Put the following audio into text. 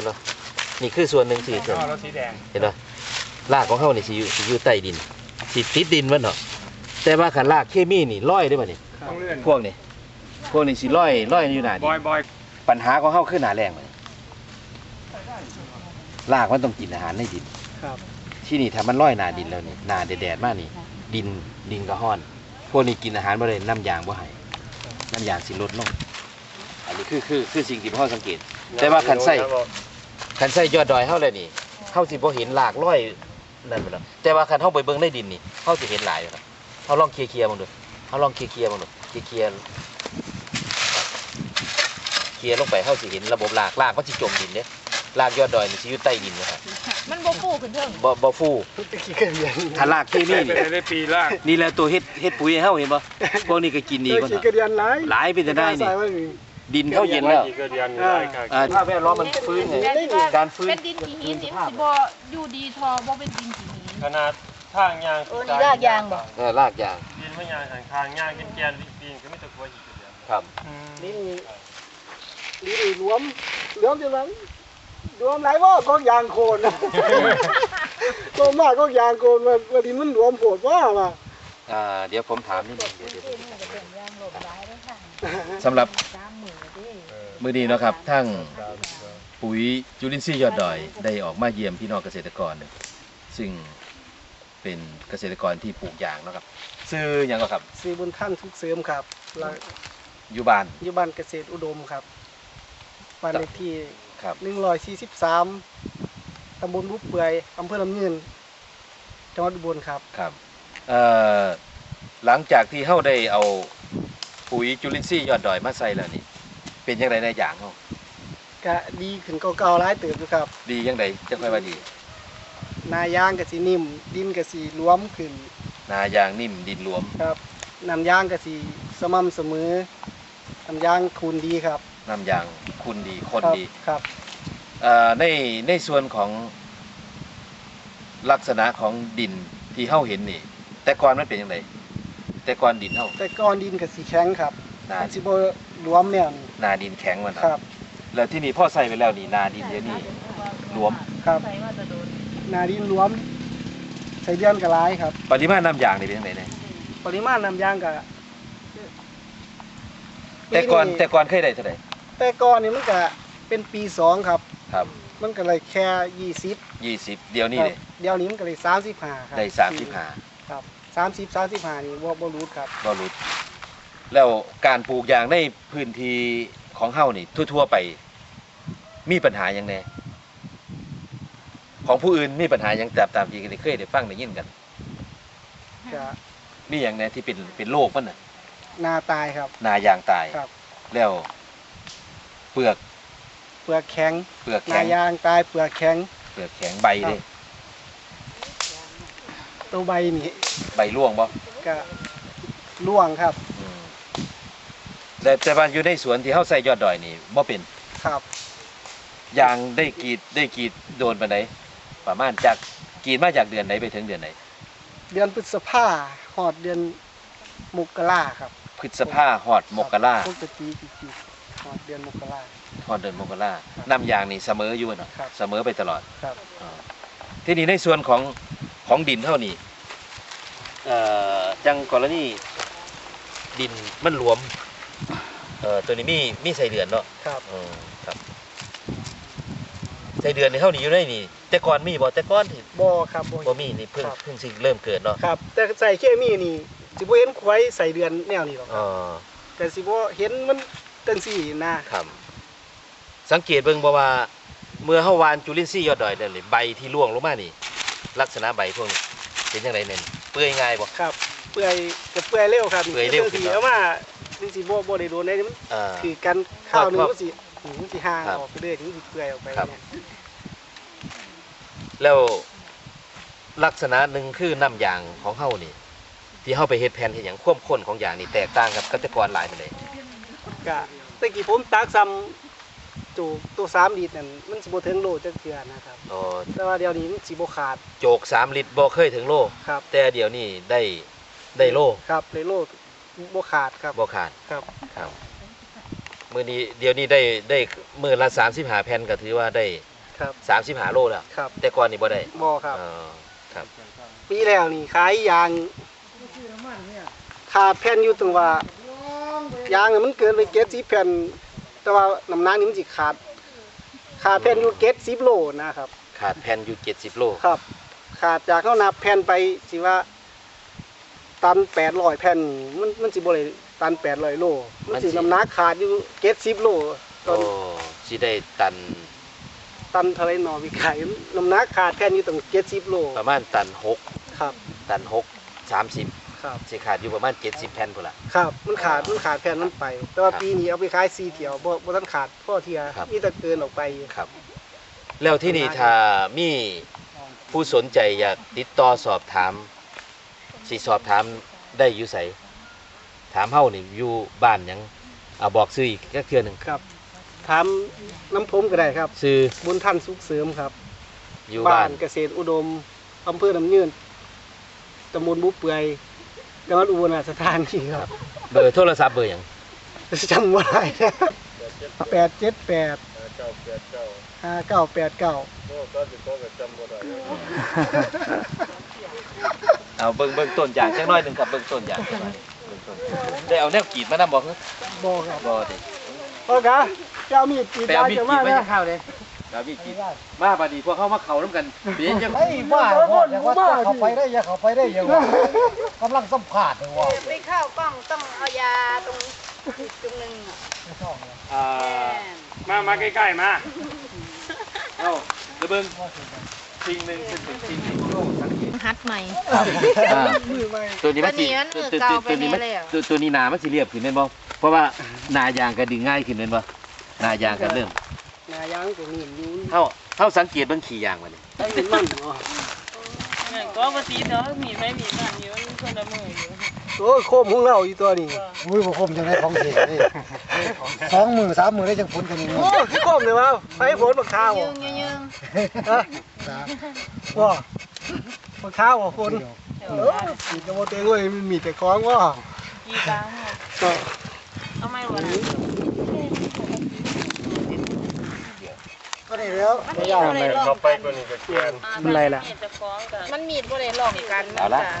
ห็นบ่นี่คือส่วนหนึ่งสี่ส่วนอ๋อรถสีแดงเห็นบ่รากของเฮานี่สิอยู่สิอยู่ใต้ดินสิติดดินมันเนาะแต่ว่าคันรากเคมีนี่ลอยได้บ่นี่ต้องเลื่อนพวกนี้พวกนี้สิลอยลอยอยู่หน้าดิบนอยบอยปัญหาของเฮาคือหน้าแรงบ่นี่รากมันต้องกินอาหารในดินครับที่นี่ถ้ามันลอยหน้าดินแล้วนี่หน้าแดดๆมานี่ ดินดินก็ห้อน พวกนี้กินอาหารบ่ได้น้ำยางบ่ให้น้ำยางสิลดลงอันนี้คือคือคือสิ่งที่พ่อสังเกต แต่ว่าคันใส่ คันใส่ยอดดอยเฮาเลยนี่เฮาสิบ่เห็นรากลอยนั่นไปแล้วแต่ว่าคันเฮาไปเบิ่งในดินนี่เฮาสิเห็นหลายอยู่นะเฮาลองเคลียร์ๆมันดูเฮาลองเคลียร์ๆมันดูเคลียร์ๆเคลียร์ลงไปเฮาสิเห็นระบบรากรากมันสิจมดินเด้รากยอดดอยนี่สิอยู่ใต้ดินนะครับมันบ่ฟูขึ้นเทิงบ่บ่ฟูตะกี้ก็เรียนถ้ารากเคมีใส่ไปนี่ได้ปีละนี่แหละตัวเฮ็ดเฮ็ดปุ๋ยให้เฮาเห็นบ่พวกนี้ก็กินดีกว่าตะกี้น่ะก็เรียนหลายหลายเป็นจะได้นี่ใส่ว้นี่ ดินเขาเย็นแล้ว กี่ก็เดือนหลายครั้งอ่า ถ้าแวดล้อมมันฟื้นไงการฟื้นเป็นดินขี้หินนี่มันสิบ่อยู่ดีทอบ่เป็นดินขี้หินขนาดทางยางเออนี่รากยางบ่ เออรากยางดินพยางทางทางยางกินแกนปีนก็ไม่ตะกัวอีกเดือนครับ นี่นี่นี่รวมรวมจังไดรวมหลายว่าก็ยางโคนนะก็มากก็ยางโคนว่าว่าดินมันรวมโผดว่าว่าอ่า เดี๋ยวผมถามนิดนึงเดี๋ยวเดี๋ยวสำหรับ มือดีเนาะครับทั้งปุ๋ยจุลินทรีย์ยอดดอยได้ออกมาเยี่ยมพี่น้องเกษตรกร ซึ่งเป็นเกษตรกรที่ปลูกยางเนาะครับ ซื้อหยังก็ครับ สีบุญท่านทุกเสริมครับแล้วอยู่บ้านอยู่บ้านเกษตรอุดมครับบ้านเลขที่ ครับ 143ตำบลบุเปื่อยอำเภอลำเงินจังหวัดอุบลครับ ครับเอ่อหลังจากที่เฮาได้เอาปุ๋ยจุลินทรีย์ยอดดอยมาใส่แล้วนี่ เป็นยังไงในอย่างเฮาก็ดีขึ้นเก่าๆหลายเติบอยู่ครับ ดียังไงจะค่อยว่าดี นายางก็สินิ่ม ดินก็สิรวมขึ้น นายางนิ่มดินหลวมครับน้ำยางก็สิสม่ำเสมอน้ำยางคูณดีครับน้ำยางคุณดีคนครับดีครับเอ่อในในส่วนของลักษณะของดินที่เฮาเห็นนี่ แต่ก่อนมันเป็นยังไงแต่ก่อนดินเฮาแต่ก่อนดินก็สิแข็งครับ นามันสิบ่รวมแนวนี้นาดินแข็งมันครับ แล้วที่นี่พ่อใส่ไปแล้วนี่นาดินเดี๋ยวนี้หลวมครับ ใส่มาจะโดนนาดินรวม ใส่เดือนก็หลายครับ ปริมาณน้ำยางนี่เป็นยังไงเนี่ยปริมาณน้ำยางก็แต่ก่อนปีแต่ก่อนเคยได้เท่าไหร่แต่ก่อนนี่มันก็เป็นปีสองครับ ครับมันก็เลยแค่ยี่สิบยี่สิบเดี๋ยวนี้ครับเลยเดี๋ยวนี้มันก็เลยสามสิบห้าครับได้สามสิบห้าครับสามสิบสามสิบห้านี่บ่บ่รู้ครับ ก็รู้ แล้วการปลูกยางในพื้นที่ของเฮานี่ทั่วๆไป มีปัญหาอย่างแน่ของผู้อื่นมีปัญหาอย่างตามตามที่เคยได้ฟังได้ยินกันก็มีอย่างแน่ที่เป็นเป็นโรคมันน่ะนาตายครับ นายางตายครับ แล้วเปลือกเปลือกแข็งเปลือกนาแข็งยางตายเปลือกแข็ง เปลือกแข็งใบเด้ตัวใบนี่ใบร่วงบ่ก็ร่วงครับอืม แต่แต่ว่าอยู่ในสวนที่เฮาใส่ยอดดอยนี่บ่เป็นครับยางได้กรีดได้กรีดโดนปานใดประมาณจากกรีดมาจากเดือนไหนไปถึงเดือนไหน เดือนพฤษภาหอดเดือนมกราครับพฤษภาฮอดมกราปกติจริงๆหอดเดือนมกรา ฮอดเดือนมกราน้ำยางนี่เสมออยู่เนาะครับ เสมอไปตลอดครับ อ่าทีนี้ในส่วนของของดินเท่านี้เอ่อจังกรณีดินมันหลวม เอ่อตัวนี้มีมีใส่เดือนเนาะครับอืมครับใส่เดือนในเท่านี้อยู่ได้นี่ แต่ก่อนมีบ่แต่ก่อนที่บ่ครับบ่บ่มีนี่เพิ่งครับเพิ่งสิเริ่มเกิดเนาะครับ แต่ใส่เคมีนี่สิบ่เห็นควายใส่เดือนแนวนี้หรอกคอ๋รับอแต่สิบ่เห็นมันจังซี่นะครับ สังเกตเบิ่งบ่ว่า เมื่อเฮาวานจุลินทรีย์ยอดดอยนั่นเลยใบที่ร่วงลงมานี่ ลักษณะใบพวกนี้เป็นจังไดแน่นเปื่อยง่ายบ่ครับ เปื่อยก็เปื่อยเร็วครับเปื่อยเร็วขึ้ขึ้นนเนอะเอา มาจังสิบ่บ่ได้โดนได้มันอ่า คือกันข้าวหนึงครับมันสิหืมมันสิห่างครับออกไปเรื่อยมันสิเปื่อยออกไปครับ เนี่ยแล้วลักษณะหนึ่งคือน้ำยางของเฮานี่ ที่เฮาไปเฮ็ดแผ่นเฮ็ดหยังความข้นของยางนี่แตกต่างกับเกษตรกรหลายปานใดก็ตะกี้ผมตักซ้ำจูตัว3ลิตรนั่นมันสิบ่ถึงโลจักเทื่อนะครับ อ๋อแต่ว่าเดี๋ยวนี้มันสิบ่ขาดโจก 3 ลิตรบ่เคยถึงโล ครับแต่เดี๋ยวนี้ได้ได้โล ครับเลยโล บ่ขาดครับบ่ขาดครับครับ มื้อนี้เดี๋ยวนี้ได้ได้มื้อละ35แผ่นก็ถือว่าได้ครับ35โลแล้วครับแต่ก่อนนี่บ่ได้บ่ครับอ๋อครับ ปีแล้วนี่ขายยางขาดแผ่นอยู่ตรงว่ายางเนี่ยมันเกินไปเก็ดสิบแผ่น แต่ว่าน้ำหนักนี่มันสิขาด ขาดแผ่นอยู่เก็ดสิบโลนะครับ ขาดแผ่นอยู่70โลครับ ขาดจากเขานับแผ่นไปสิว่า ตันแปดร้อยแผ่นนี่มันมันสิบ่เลยตันแปดร้อยโลมันสิ น้ำหนักขาดอยู่เก็ดสิบโลตอโอ้นสิได้ตันตันเทะเลนอวิขายน้ำหนักขาดแผ่นอยู่ตรงเก็ดสิบโลประมาณตันหกครับตันหกสามสิบครับ สิขาดอยู่ประมาณเจ็ดสิบแผ่นพุ่นละ ครับมันขาดมันขาดแผ่นมันไป แต่ว่าครับปีนี้เอาไปขายซีเที่ยวบ่บ่ทันขาดพ่อเทียครับ มีแต่เกินออกไป ครับ แล้วที่นี่ถ้ามีผู้สนใจอยากติดต่อสอบถาม สิสอบถามได้อยู่ไสถามเฮานี่อยู่บ้านหยังเอาบอกซื้ออีกจักเทื่อหนึงครับ ถามน้ำผมก็ได้ครับ ซื้อบุญท่านสุขเสริมครับ อยู่บ้าบ้านนเกษตรอุดมอำเภอน้ำยืนตำบลบุเปื่อยจังหวัดอุบลราชธานีครับเบอร์โทรศัพท์เบอร์หยังจำบ่ได้แปดเจ็ดแปดเจ้าเกิดเจ้าห้าเก้าแปดเก้า เอาเบิ่งเบิ่งต้นยางจักหน่อยหนึงครับเบิ่งต้นยางจักหน่อยเบิ่งต้นได้เอาแนวกรีดมานำบ่ฮึบ่ครับบ่ดิพ่อกะเจ้ามีดกรีดไปยาเอามีดจะกรีมาดไว้เนี่ยให้ข้าวเลยเอามีดกรีดมาบัดนี้พวกเขามาเข้านํกันเปลี่ยนจังเฮ้ยบ้าพ่อว่าจะเข้าไปได้อย่าเข้าไปได้ยังวะกำลังสัมผัสเลยว่าไปเข้ากล้องต้องเอายาตรงตรงนึงอะอ่ามา มาใกล้ๆมา เอ้าเดี๋ยวเบิ่งสิ่งหนึงเป็นเป็นสิ่งที่โลกสังเก ตฮัดใหม่ อ่ามือใหม่ตัวนี้มันสิตัวนี้มันมือตัวเก่าตัวนี้มันไปแน่เลยอะตัวตัวนี้หนามันสิเรียบขึ้นแม่นบ่เพราะว่าหนายางก็ดึงง่ายขึ้นแม่นบ่หนายางก็เริ่มนายางตัวนี้อยู่เฮาเฮาสังเกตเบิ่งขี้ยางมันนี่ไอ้มันเนาะก็ปกติเนาะมีไม่มีมันอยู่มันคนละมืออยู่โอ้ยโคมของเราอยู่ตัวนี้อุ้ยบ่คมจังไดของเสียนี่สองมือสามมือได้จังพ้นกันนี่โอ้ยโคมเลยวะไฟฝนบักข้าวยืงยืงยืงฮะว่า บักข้าวฝนเออมีกระโมเตงเว้ยมันมีแต่ของว่ากี่ตังค์ก็เอาไม่วันนั้นก็ได้แล้วมันมีบ่ได้ลอเข้างไปกว่านี้ก็แกนมันไรล่ะจะฟ้องกันมันมีดบ่ได้ลองกันเอาละจ้ะ